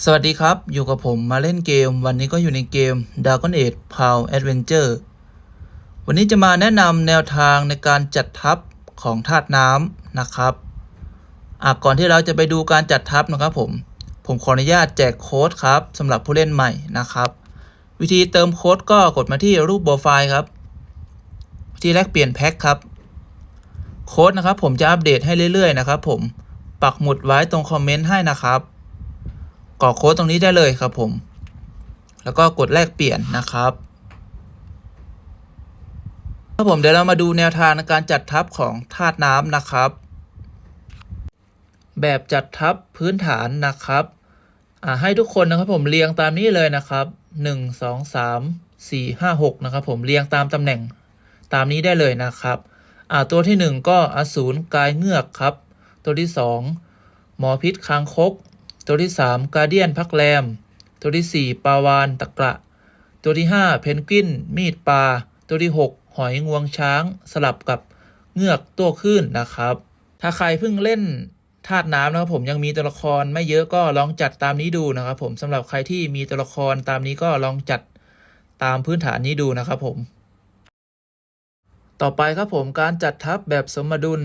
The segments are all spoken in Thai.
สวัสดีครับ อยู่กับผมมาเล่นเกม วันนี้ก็อยู่ในเกม Dragon Age p o w Adventure วันนี้จะมาแนะนำแนวทางในการจัดทัพของธาตุน้ำนะครับก่อนที่เราจะไปดูการจัดทัพนะครับผม ผมขออนุญาตแจกโค้ดครับสำหรับผู้เล่นใหม่นะครับ วิธีเติมโค้ดก็กดมาที่รูปโปรไฟล์ครับ วิธีแลกเปลี่ยนแพ็คครับ โค้ดนะครับผมจะอัปเดตให้เรื่อยๆนะครับผม ปักหมุดไว้ตรงคอมเมนต์ให้นะครับ กรอกโค้ดตรงนี้ได้เลยครับผม แล้วก็กดแลกเปลี่ยนนะครับครับผมเดี๋ยวเรามาดูแนวทางในการจัดทัพของธาตุน้ำนะครับ แบบจัดทัพพื้นฐานนะครับให้ทุกคนนะครับผมเรียงตามนี้เลยนะครับหนึ่งสองสามสี่ห้าหกนะครับผมเรียงตามตำแหน่งตามนี้ได้เลยนะครับตัวที่หนึ่งก็อสูรกายเงือกครับ ตัวที่สองหมอพิษคางคก ตัวที่ 3 กาเดียนพักแรม ตัวที่ 4 ปาวานตะกระ ตัวที่ 5 เพนกวิน มีดปลา ตัวที่ 6 หอยงวงช้าง สลับกับเงือกตัวคลื่นนะครับ ถ้าใครเพิ่งเล่นธาตุน้ำนะครับผมยังมีตัวละครไม่เยอะก็ลองจัดตามนี้ดูนะครับผมสำหรับใครที่มีตัวละครตามนี้ก็ลองจัดตามพื้นฐานนี้ดูนะครับผม ต่อไปครับผมการจัดทัพแบบสมดุล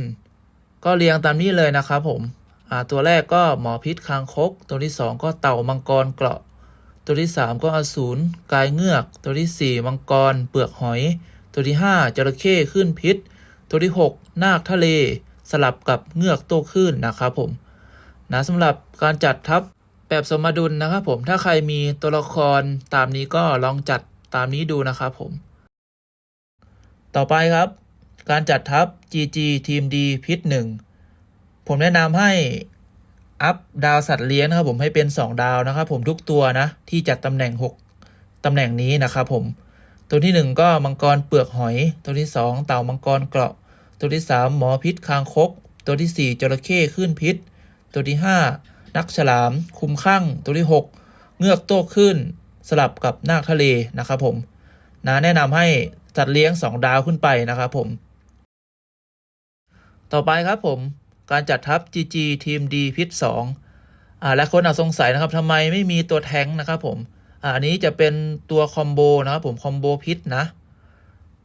ก็เรียงตามนี้เลยนะครับผม ตัวแรกก็หมอพิษคางคก ตัวที่ 2 ก็เต่ามังกรเกราะ ตัวที่ 3 ก็อสูรกายเงือก ตัวที่ 4 มังกร เปลือกหอย ตัวที่ 5จระเข้ขึ้นพิษ ตัวที่ 6 นาคทะเล สลับกับเงือกโตคลื่นนะครับผมนะสำหรับการจัดทัพแบบสมดุลนะครับผมถ้าใครมีตัวละครตามนี้ก็ลองจัดตามนี้ดูนะครับผม ต่อไปครับ การจัดทัพ GG ทีมดีพิษหนึ่ง ผมแนะนำให้อัพดาวสัตว์เลี้ยงนะครับผมให้เป็น 2 ดาวนะครับผมทุกตัวนะที่จัดตำแหน่ง 6ตำแหน่งนี้นะครับผมตัวที่ 1 ก็มังกรเปลือกหอย ตัวที่ 2 เต่ามังกรเกราะ ตัวที่ 3 หมอพิษคางคก ตัวที่ 4จระเข้ขึ้นพิษ ตัวที่ 5 นักฉลาม คุมข้างตัวที่ 6 เงือกโต้ขึ้น สลับกับนาคทะเลนะครับผมนะแนะนำให้จัดเลี้ยง 2 ดาวขึ้นไปนะครับผม ต่อไปครับผม การจัดทัพ GG ทีมดพิษ2อ่าและคนอาจสงสัยนะครับทำไมไม่มีตัวแทงนะครับผมอ่าอันนี้จะเป็นตัวคอมโบนะครับผมคอมโบพิษนะ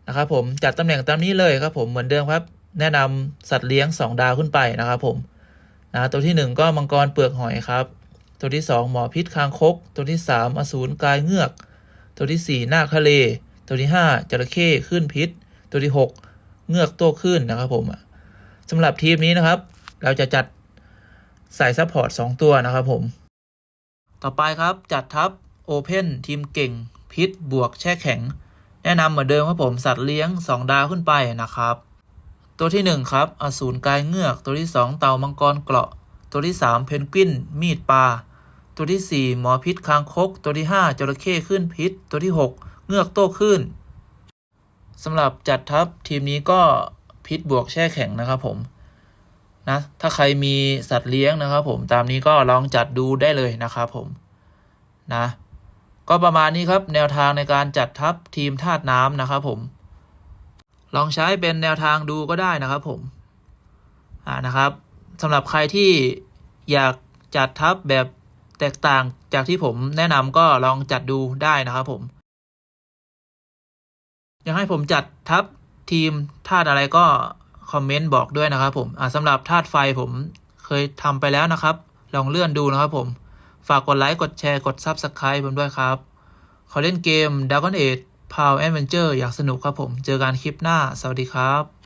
นะครับผมจัดตำแหน่งตามนี้เลยครับผมเหมือนเดิมครับ แนะนำสัตว์เลี้ยง 2 ดาวขึ้นไปนะครับผมนะตัวที่ 1 ก็มังกรเปลือกหอยครับ ตัวที่ 2 หมอพิษคางคก ตัวที่ 3 อสูรกายเงือก ตัวที่ 4 นาคทะเล ตัวที่ 5จระเข้ขึ้นพิษ ตัวที่ 6 เงือกโตขึ้นนะครับผมสำหรับทีมนี้นะครับ เราจะจัดใส่ซัพพอร์ต2ตัวนะครับผม ต่อไปครับจัดทัพโอเพนทีมเก่ง พิษบวกแช่แข็ง แนะนำเหมือนเดิมครับผมสัตว์เลี้ยง 2 ดาวขึ้นไปนะครับ ตัวที่ 1 ครับอสูรกายเงือก ตัวที่ 2 เต่ามังกรเกราะ ตัวที่ 3 เพนกวิน มีดปลาตัวที่ 4 หมอพิษคางคก ตัวที่ 5จระเข้ขึ้นพิษ ตัวที่ 6 เงือกโต้ขึ้นสำหรับจัดทัพทีมนี้ก็พิษบวกแช่แข็งนะครับผม นะถ้าใครมีสัตว์เลี้ยงนะครับผมตามนี้ก็ลองจัดดูได้เลยนะครับผมนะก็ประมาณนี้ครับแนวทางในการจัดทัพทีมธาตุน้ำนะครับผมลองใช้เป็นแนวทางดูก็ได้นะครับผมอ่านะครับสำหรับใครที่อยากจัดทัพแบบแตกต่างจากที่ผมแนะนำก็ลองจัดดูได้นะครับผมอยากให้ผมจัดทัพทีมธาตุอะไรก็ คอมเมนต์บอกด้วยนะครับผมอ่าสำหรับธาตุไฟผมเคยทำไปแล้วนะครับ ลองเลื่อนดูนะครับผม ฝากกดไลค์ กดแชร์ กด Subscribe ผมด้วยครับ ขอเล่นเกม Dragon Age Power Adventure อยากสนุกครับผม เจอกันคลิปหน้า สวัสดีครับ